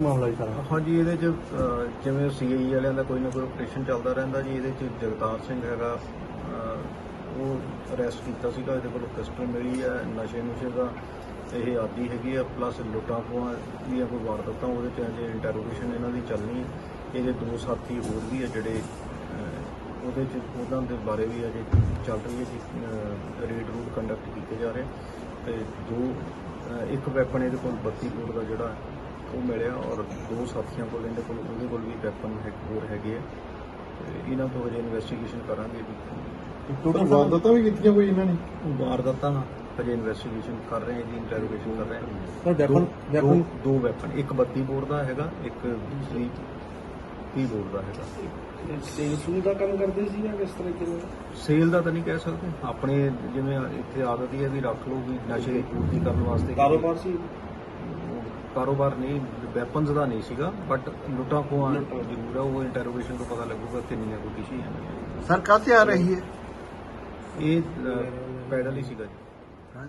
ਮਾਮਲਾ ਜੀ ਸਾਰਾ? ਹਾਂਜੀ ਇਹਦੇ ਚ ਅਹ, ਜਿਵੇਂ ਸੀਆਈ ਵਾਲਿਆਂ ਦਾ ਕੋਈ ਨਾ ਕੋਈ ਆਪਰੇਸ਼ਨ ਚੱਲਦਾ ਰਹਿੰਦਾ ਜੀ ਇਹਦੇ ਚ ਜਗਤਾਰ ਸਿੰਘ ਹੈਗਾ ਅਹ, ਉਹ ਅਰੈਸਟ ਕੀਤਾ ਸੀਗਾ ਇਹਦੇ ਕੋਲ ਪਿਸਟਲ ਮਿਲੀ ਹੈ ਨਸ਼ੇ ਨੁਸ਼ੇ ਦਾ ਇਹ ਆਦੀ ਹੈਗੀ ਆ ਪਲੱਸ ਲੁੱਟਾਂ ਖੋਹਾਂ ਦੀਆਂ ਕੋਈ ਵਾਰਦਾਤਾਂ ਉਹਦੇ ਚ ਅਜੇ ਇੰਟਰੋਗੇਸ਼ਨ ਇਹਨਾਂ ਦੀ ਚੱਲਣੀ ਹੈ ਇਹਦੇ ਦੋ ਸਾਥੀ ਹੋਰ ਵੀ ਆ ਜਿਹੜੇ ਅਹ, ਉਹਦੇ ਚ ਉਹਨਾਂ ਦੇ ਬਾਰੇ ਵੀ ਅਜੇ ਚੱਲ ਰਹੀ ਹੈ ਜੀ ਰੇਡ ਰੂਡ ਕੰਡਕਟ ਕੀਤੇ ਜਾ ਰਹੇ ਤੇ ਦੋ ਅਹ, ਇੱਕ ਵੈਪਨ ਇਹਦੇ ਕੋਲ 32 ਬੋਰ ਦਾ ਜਿਹੜਾ ਉਹ ਮਿਲਿਆ ਔਰ ਦੋ ਸਾਥੀਆਂ ਕੋਲ ਇਹਦੇ ਕੋਲ ਉਹਦੇ ਕੋਲ ਵੀ ਵੈਪਨ ਹੈ ਹੋਰ ਹੈਗੇ ਆ। ਤੇ ਇਹਨਾਂ ਤੋਂ ਹਜੇ ਇਨਵੈਸਟੀਗੇਸ਼ਨ ਕਰਾਂਗੇ ਵੀ ਟੋਟਲ ਵਾਰਦਾਤਾਂ ਵੀ ਕੀਤੀਆਂ ਕੋਈ ਇਹਨਾਂ ਨੇ? ਵਾਰਦਾਤਾਂ ਹਜੇ ਇਨਵੈਸਟੀਗੇਸ਼ਨ ਕਰ ਰਹੇ ਹਾਂ ਜੀ ਇੰਟਰੋਗੇਸ਼ਨ ਕਰ ਰਹੇ ਹਾਂ। ਸਰ ਵੈਪਨ ਦੋ- ਵੈਪਨ ਦੋ- ਵੈਪਨ ਇੱਕ 32 ਬੋਰ ਦਾ ਹੈਗਾ ਇੱਕ ਦੂਸਰੀ 30 ਬੋਰ ਦਾ ਹੈਗਾ। ਸੇਲ ਦਾ ਕੰਮ ਕਰਦੇ ਸੀ ਜਾਂ ਕਿਸ ਤਰੀਕੇ ਨਾਲ ਸੇਲ ਦਾ ਤਾਂ ਨਹੀਂ ਕਹਿ ਸਕਦੇ। ਆਪਣੇ ਜਿਵੇਂ ਇੱਥੇ ਆਦਤ ਹੀ ਹੈ ਵੀ ਰੱਖ ਲਓ ਵੀ ਨਸ਼ੇ ਦੀ ਪੂਰਤੀ ਕਰਨ ਵਾਸਤੇ ਕਾਰੋਬਾਰ ਸੀ। ਕਾਰੋਬਾਰ ਨਹੀਂ ਵੈਪਨਸ ਦਾ ਨਹੀਂ ਸੀਗਾ ਬਟ ਲੁੱਟਾਂ ਖੋਹਾਂ ਜ਼ਰੂਰ ਆ ਉਹ ਇੰਟਰੋਗੇਸ਼ਨ ਤੋਂ ਪਤਾ ਲੱਗੂਗਾ ਕਿੰਨੀਆਂ ਕੋਈ ਕਿਸੇ ਹੈ। ਸਰ ਕਾਹਤੇ ਆ ਰਹੀ ਹੈ? ਇਹ ਪੈਡਲ ਹੀ ਸੀਗਾ ਜੀ। ਹਾਂ